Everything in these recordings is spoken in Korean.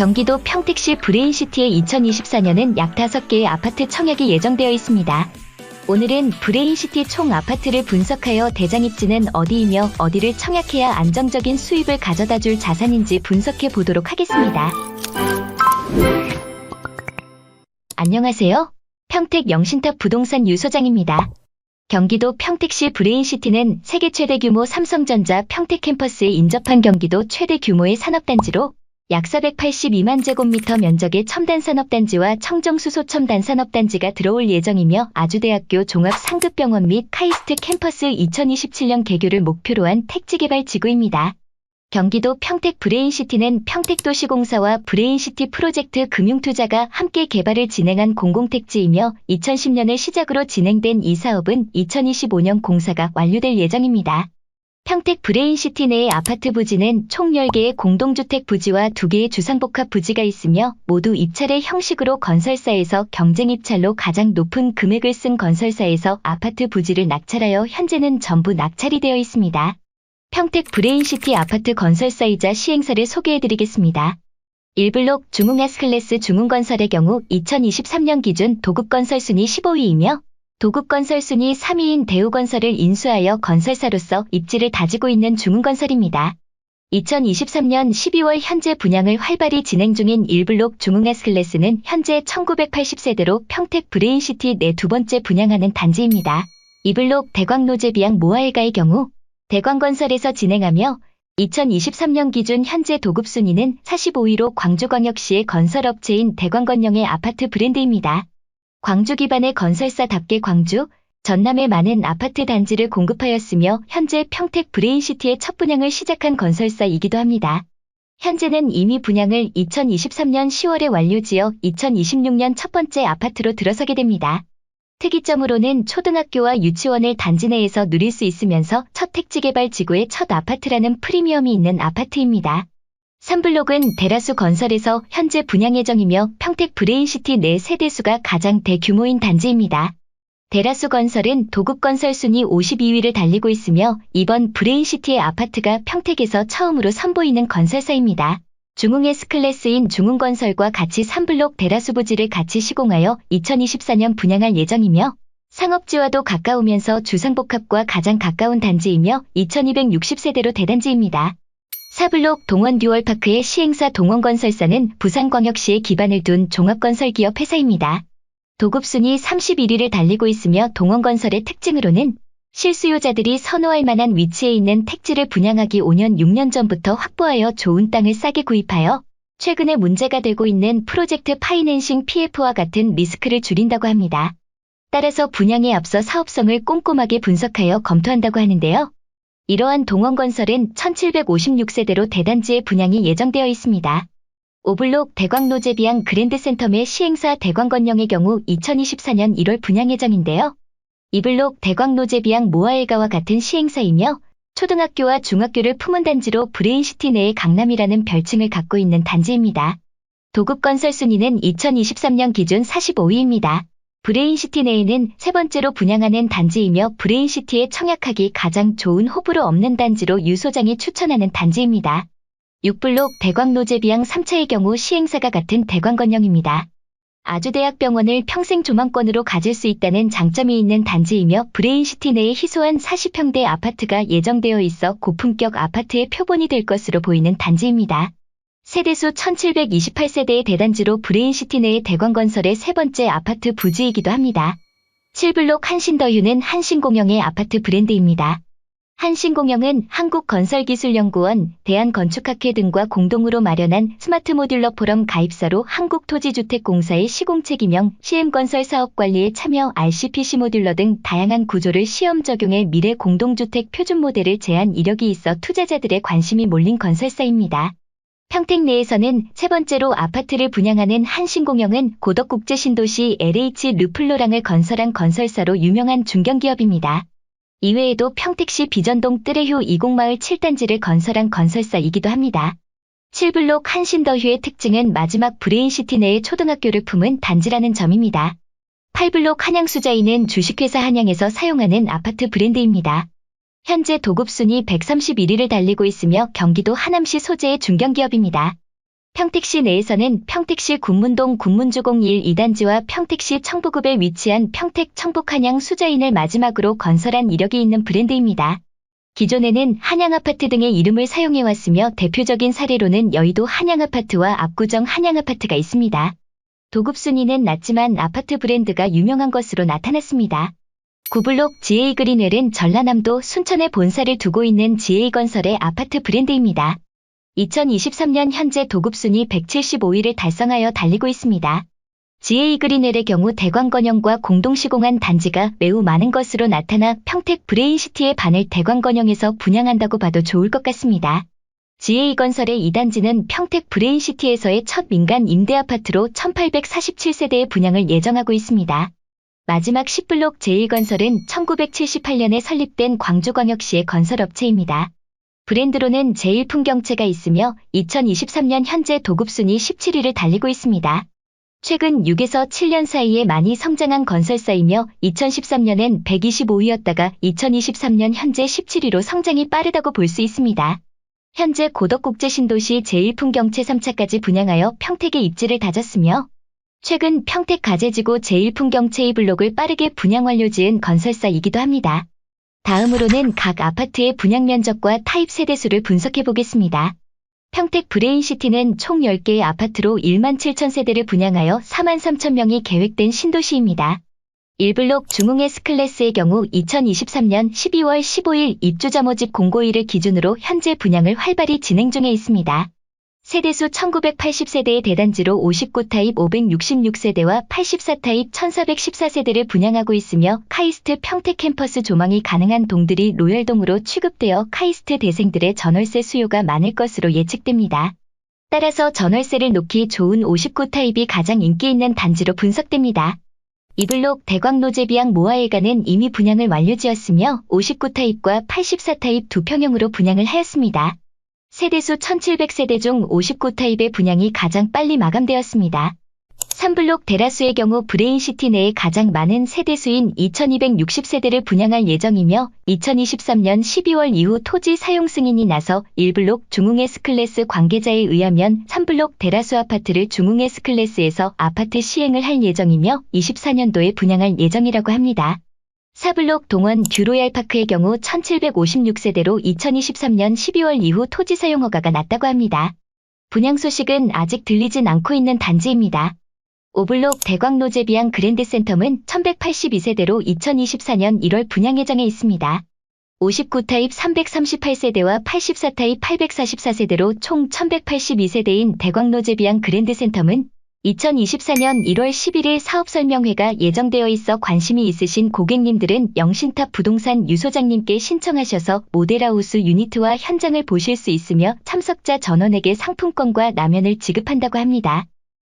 경기도 평택시 브레인시티의 2024년은 약 5개의 아파트 청약이 예정되어 있습니다. 오늘은 브레인시티 총 아파트를 분석하여 대장 입지는 어디이며 어디를 청약해야 안정적인 수입을 가져다 줄 자산인지 분석해 보도록 하겠습니다. 안녕하세요. 평택 영신탑 부동산 유소장입니다. 경기도 평택시 브레인시티는 세계 최대 규모 삼성전자 평택 캠퍼스에 인접한 경기도 최대 규모의 산업단지로 약 482만 제곱미터 면적의 첨단 산업단지와 청정수소 첨단 산업단지가 들어올 예정이며 아주대학교 종합 상급병원 및 카이스트 캠퍼스 2027년 개교를 목표로 한 택지개발 지구입니다. 경기도 평택 브레인시티는 평택도시공사와 브레인시티 프로젝트 금융투자가 함께 개발을 진행한 공공택지이며 2010년을 시작으로 진행된 이 사업은 2025년 공사가 완료될 예정입니다. 평택 브레인시티 내의 아파트 부지는 총 10개의 공동주택 부지와 2개의 주상복합 부지가 있으며 모두 입찰의 형식으로 건설사에서 경쟁 입찰로 가장 높은 금액을 쓴 건설사에서 아파트 부지를 낙찰하여 현재는 전부 낙찰이 되어 있습니다. 평택 브레인시티 아파트 건설사이자 시행사를 소개해드리겠습니다. 1블록 중흥에스클래스 중흥건설의 경우 2023년 기준 도급건설 순위 15위이며 도급건설 순위 3위인 대우건설을 인수하여 건설사로서 입지를 다지고 있는 중흥건설입니다. 2023년 12월 현재 분양을 활발히 진행 중인 1블록 중흥에스클래스는 현재 1980세대로 평택 브레인시티 내 두 번째 분양하는 단지입니다. 2블록 대광노제비양 모아일가의 경우 대광건설에서 진행하며 2023년 기준 현재 도급 순위는 45위로 광주광역시의 건설업체인 대광건영의 아파트 브랜드입니다. 광주 기반의 건설사답게 광주, 전남에 많은 아파트 단지를 공급하였으며 현재 평택 브레인시티의 첫 분양을 시작한 건설사이기도 합니다. 현재는 이미 분양을 2023년 10월에 완료지어 2026년 첫 번째 아파트로 들어서게 됩니다. 특이점으로는 초등학교와 유치원을 단지 내에서 누릴 수 있으면서 첫 택지개발 지구의 첫 아파트라는 프리미엄이 있는 아파트입니다. 3블록은 대라수 건설에서 현재 분양 예정이며 평택 브레인시티 내 세대수가 가장 대규모인 단지입니다. 대라수 건설은 도급 건설 순위 52위를 달리고 있으며 이번 브레인시티의 아파트가 평택에서 처음으로 선보이는 건설사입니다. 중흥의 스클래스인 중흥건설과 같이 3블록 대라수 부지를 같이 시공하여 2024년 분양할 예정이며 상업지와도 가까우면서 주상복합과 가장 가까운 단지이며 2260세대로 대단지입니다. 4블록 동원 듀얼파크의 시행사 동원건설사는 부산광역시에 기반을 둔 종합건설기업 회사입니다. 도급순위 31위를 달리고 있으며 동원건설의 특징으로는 실수요자들이 선호할 만한 위치에 있는 택지를 분양하기 5년 6년 전부터 확보하여 좋은 땅을 싸게 구입하여 최근에 문제가 되고 있는 프로젝트 파이낸싱 PF와 같은 리스크를 줄인다고 합니다. 따라서 분양에 앞서 사업성을 꼼꼼하게 분석하여 검토한다고 하는데요. 이러한 동원 건설은 1756세대로 대단지의 분양이 예정되어 있습니다. 오블록 대광노제비양 그랜드센텀의 시행사 대광건영의 경우 2024년 1월 분양 예정인데요. 이블록 대광노제비양 모아일가와 같은 시행사이며 초등학교와 중학교를 품은 단지로 브레인시티 내의 강남이라는 별칭을 갖고 있는 단지입니다. 도급 건설 순위는 2023년 기준 45위입니다. 브레인시티 내에는 세 번째로 분양하는 단지이며 브레인시티에 청약하기 가장 좋은 호불호 없는 단지로 유 소장이 추천하는 단지입니다. 6블록 대광노제비양 3차의 경우 시행사가 같은 대광건영입니다. 아주대학병원을 평생 조망권으로 가질 수 있다는 장점이 있는 단지이며 브레인시티 내에 희소한 40평대 아파트가 예정되어 있어 고품격 아파트의 표본이 될 것으로 보이는 단지입니다. 세대수 1728세대의 대단지로 브레인시티 내의 대광건설의 세 번째 아파트 부지이기도 합니다. 7블록 한신더휴는 한신공영의 아파트 브랜드입니다. 한신공영은 한국건설기술연구원, 대한건축학회 등과 공동으로 마련한 스마트 모듈러 포럼 가입사로 한국토지주택공사의 시공책임형 시엠건설 사업관리에 참여 RCPC 모듈러 등 다양한 구조를 시험 적용해 미래 공동주택 표준 모델을 제한 이력이 있어 투자자들의 관심이 몰린 건설사입니다. 평택 내에서는 세 번째로 아파트를 분양하는 한신공영은 고덕국제 신도시 LH 르플로랑을 건설한 건설사로 유명한 중견기업입니다. 이외에도 평택시 비전동 뜨레휴 20마을 7단지를 건설한 건설사이기도 합니다. 7블록 한신더휴의 특징은 마지막 브레인시티 내의 초등학교를 품은 단지라는 점입니다. 8블록 한양수자이는 주식회사 한양에서 사용하는 아파트 브랜드입니다. 현재 도급순위 131위를 달리고 있으며 경기도 하남시 소재의 중견기업입니다. 평택시 내에서는 평택시 군문동 군문주공 1 2단지와 평택시 청부급에 위치한 평택 청북한양 수자인을 마지막으로 건설한 이력이 있는 브랜드입니다. 기존에는 한양아파트 등의 이름을 사용해왔으며 대표적인 사례로는 여의도 한양아파트와 압구정 한양아파트가 있습니다. 도급 순위는 낮지만 아파트 브랜드가 유명한 것으로 나타났습니다. 구블록 GA 그린웰은 전라남도 순천에 본사를 두고 있는 GA건설의 아파트 브랜드입니다. 2023년 현재 도급 순위 175위를 달성하여 달리고 있습니다. GA 그린웰의 경우 대광건영과 공동 시공한 단지가 매우 많은 것으로 나타나 평택 브레인시티의 반을 대광건영에서 분양한다고 봐도 좋을 것 같습니다. GA건설의 2단지는 평택 브레인시티에서의 첫 민간 임대아파트로 1847세대의 분양을 예정하고 있습니다. 마지막 10블록 제1건설은 1978년에 설립된 광주광역시의 건설업체입니다. 브랜드로는 제1풍경채가 있으며 2023년 현재 도급순위 17위를 달리고 있습니다. 최근 6에서 7년 사이에 많이 성장한 건설사이며 2013년엔 125위였다가 2023년 현재 17위로 성장이 빠르다고 볼 수 있습니다. 현재 고덕국제신도시 제1풍경채 3차까지 분양하여 평택에 입지를 다졌으며 최근 평택 가재지구 제1풍경채 2블록을 빠르게 분양 완료 지은 건설사이기도 합니다. 다음으로는 각 아파트의 분양 면적과 타입 세대수를 분석해 보겠습니다. 평택 브레인시티는 총 10개의 아파트로 1만 7천 세대를 분양하여 4만 3천 명이 계획된 신도시입니다. 1블록 중흥 S클래스의 경우 2023년 12월 15일 입주자 모집 공고일을 기준으로 현재 분양을 활발히 진행 중에 있습니다. 세대수 1980세대의 대단지로 59타입 566세대와 84타입 1414세대를 분양하고 있으며 카이스트 평택 캠퍼스 조망이 가능한 동들이 로열동으로 취급되어 카이스트 대생들의 전월세 수요가 많을 것으로 예측됩니다. 따라서 전월세를 놓기 좋은 59타입이 가장 인기 있는 단지로 분석됩니다. 이블록 대광노제비양 모아일가는 이미 분양을 완료지었으며 59타입과 84타입 두 평형으로 분양을 하였습니다. 세대수 1700세대 중 59타입의 분양이 가장 빨리 마감되었습니다. 3블록 데라수의 경우 브레인시티 내에 가장 많은 세대수인 2260세대를 분양할 예정이며 2023년 12월 이후 토지 사용 승인이 나서 1블록 중흥에스클래스 관계자에 의하면 3블록 데라수 아파트를 중흥에스클래스에서 아파트 시행을 할 예정이며 24년도에 분양할 예정이라고 합니다. 사블록 동원 듀로얄파크의 경우 1756세대로 2023년 12월 이후 토지 사용 허가가 났다고 합니다. 분양 소식은 아직 들리진 않고 있는 단지입니다. 오블록 대광노제비앙 그랜드센텀은 1182세대로 2024년 1월 분양 예정에 있습니다. 59타입 338세대와 84타입 844세대로 총 1182세대인 대광노제비앙 그랜드센텀은 2024년 1월 11일 사업 설명회가 예정되어 있어 관심이 있으신 고객님들은 영신탑 부동산 유소장님께 신청하셔서 모델하우스 유니트와 현장을 보실 수 있으며 참석자 전원에게 상품권과 라면을 지급한다고 합니다.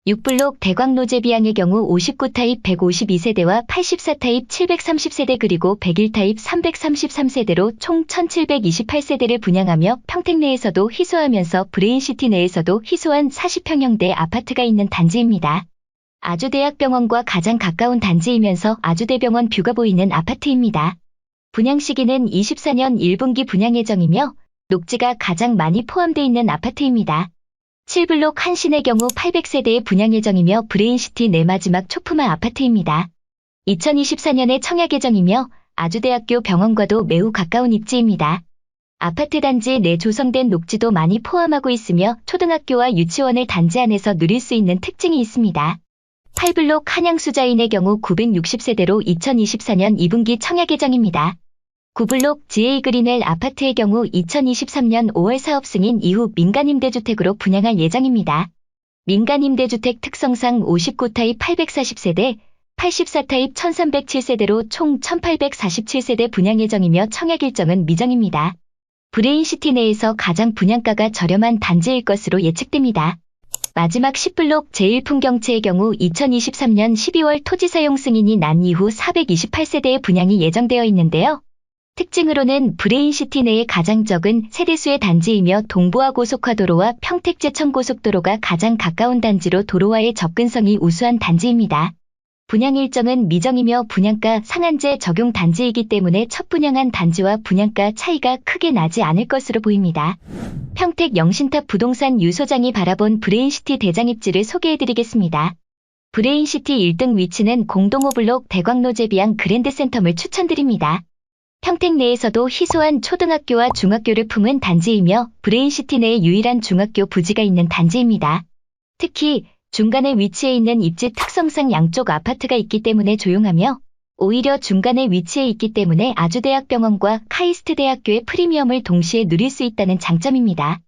6블록 대광노제비앙의 경우 59타입 152세대와 84타입 730세대 그리고 101타입 333세대로 총 1728세대를 분양하며 평택 내에서도 희소하면서 브레인시티 내에서도 희소한 40평형대 아파트가 있는 단지입니다. 아주대학병원과 가장 가까운 단지이면서 아주대병원 뷰가 보이는 아파트입니다. 분양 시기는 24년 1분기 분양 예정이며 녹지가 가장 많이 포함되어 있는 아파트입니다. 7블록 한신의 경우 800세대의 분양 예정이며 브레인시티 내 마지막 초품화 아파트입니다. 2024년에 청약 예정이며 아주대학교 병원과도 매우 가까운 입지입니다. 아파트 단지 내 조성된 녹지도 많이 포함하고 있으며 초등학교와 유치원을 단지 안에서 누릴 수 있는 특징이 있습니다. 8블록 한양수자인의 경우 960세대로 2024년 2분기 청약 예정입니다. 9블록 GA 그린웰 아파트의 경우 2023년 5월 사업 승인 이후 민간임대주택으로 분양할 예정입니다. 민간임대주택 특성상 59타입 840세대, 84타입 1307세대로 총 1847세대 분양 예정이며 청약 일정은 미정입니다. 브레인시티 내에서 가장 분양가가 저렴한 단지일 것으로 예측됩니다. 마지막 10블록 제1풍경채의 경우 2023년 12월 토지 사용 승인이 난 이후 428세대의 분양이 예정되어 있는데요. 특징으로는 브레인시티 내에 가장 적은 세대수의 단지이며 동부화 고속화도로와 평택제천 고속도로가 가장 가까운 단지로 도로와의 접근성이 우수한 단지입니다. 분양 일정은 미정이며 분양가 상한제 적용 단지이기 때문에 첫 분양한 단지와 분양가 차이가 크게 나지 않을 것으로 보입니다. 평택 영신탑 부동산 유 소장이 바라본 브레인시티 대장 입지를 소개해드리겠습니다. 브레인시티 1등 위치는 공동호블록 대광로 제비앙 그랜드센텀을 추천드립니다. 평택 내에서도 희소한 초등학교와 중학교를 품은 단지이며 브레인시티 내에 유일한 중학교 부지가 있는 단지입니다. 특히 중간에 위치해 있는 입지 특성상 양쪽 아파트가 있기 때문에 조용하며 오히려 중간에 위치해 있기 때문에 아주대학병원과 카이스트 대학교의 프리미엄을 동시에 누릴 수 있다는 장점입니다.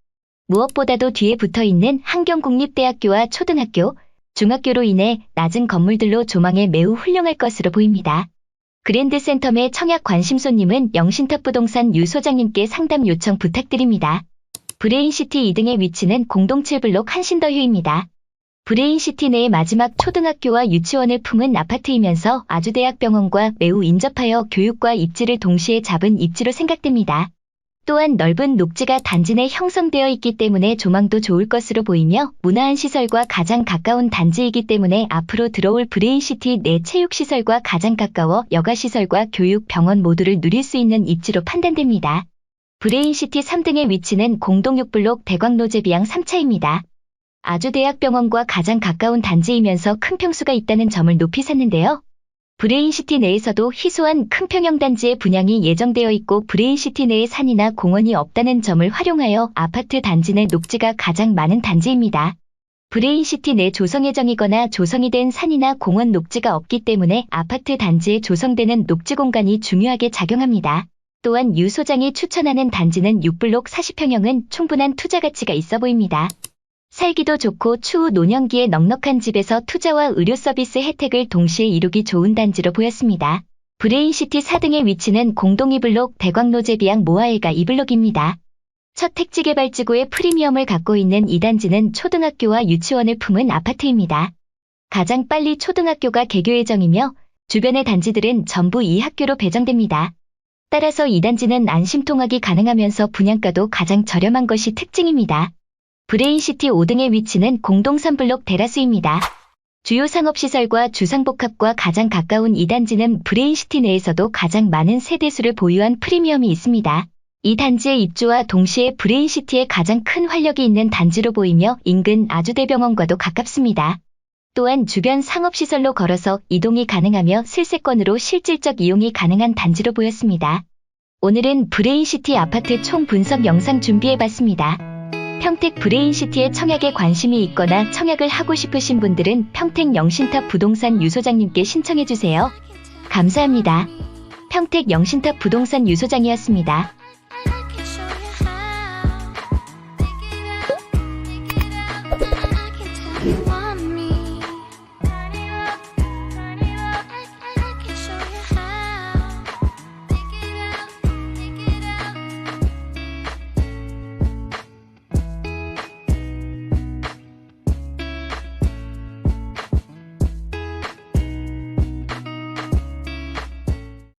무엇보다도 뒤에 붙어 있는 한경국립대학교와 초등학교, 중학교로 인해 낮은 건물들로 조망에 매우 훌륭할 것으로 보입니다. 그랜드센텀의 청약 관심손님은 영신탑 부동산 유 소장님께 상담 요청 부탁드립니다. 브레인시티 2등의 위치는 공동 7블록 한신더휴입니다. 브레인시티 내의 마지막 초등학교와 유치원을 품은 아파트이면서 아주대학병원과 매우 인접하여 교육과 입지를 동시에 잡은 입지로 생각됩니다. 또한 넓은 녹지가 단지 내 형성되어 있기 때문에 조망도 좋을 것으로 보이며 문화한 시설과 가장 가까운 단지이기 때문에 앞으로 들어올 브레인시티 내 체육시설과 가장 가까워 여가시설과 교육, 병원 모두를 누릴 수 있는 입지로 판단됩니다. 브레인시티 3등의 위치는 공동 6블록 대광로제비앙 3차입니다. 아주대학병원과 가장 가까운 단지이면서 큰 평수가 있다는 점을 높이 샀는데요. 브레인시티 내에서도 희소한 큰 평형 단지의 분양이 예정되어 있고 브레인시티 내에 산이나 공원이 없다는 점을 활용하여 아파트 단지 내 녹지가 가장 많은 단지입니다. 브레인시티 내 조성 예정이거나 조성이 된 산이나 공원 녹지가 없기 때문에 아파트 단지에 조성되는 녹지 공간이 중요하게 작용합니다. 또한 유 소장이 추천하는 단지는 6블록 40평형은 충분한 투자 가치가 있어 보입니다. 살기도 좋고 추후 노년기에 넉넉한 집에서 투자와 의료 서비스 혜택을 동시에 이루기 좋은 단지로 보였습니다. 브레인시티 4등의 위치는 공동 2블록 대광로제비앙 모아일가 2블록입니다. 첫 택지개발지구의 프리미엄을 갖고 있는 이 단지는 초등학교와 유치원을 품은 아파트입니다. 가장 빨리 초등학교가 개교 예정이며 주변의 단지들은 전부 이 학교로 배정됩니다. 따라서 이 단지는 안심통학이 가능하면서 분양가도 가장 저렴한 것이 특징입니다. 브레인시티 5등의 위치는 공동 3블록 테라스입니다. 주요 상업시설과 주상복합과 가장 가까운 이 단지는 브레인시티 내에서도 가장 많은 세대수를 보유한 프리미엄이 있습니다. 이 단지의 입주와 동시에 브레인시티에 가장 큰 활력이 있는 단지로 보이며 인근 아주대병원과도 가깝습니다. 또한 주변 상업시설로 걸어서 이동이 가능하며 실세권으로 실질적 이용이 가능한 단지로 보였습니다. 오늘은 브레인시티 아파트 총 분석 영상 준비해봤습니다. 평택 브레인시티에 청약에 관심이 있거나 청약을 하고 싶으신 분들은 평택 영신탑 부동산 유소장님께 신청해주세요. 감사합니다. 평택 영신탑 부동산 유소장이었습니다.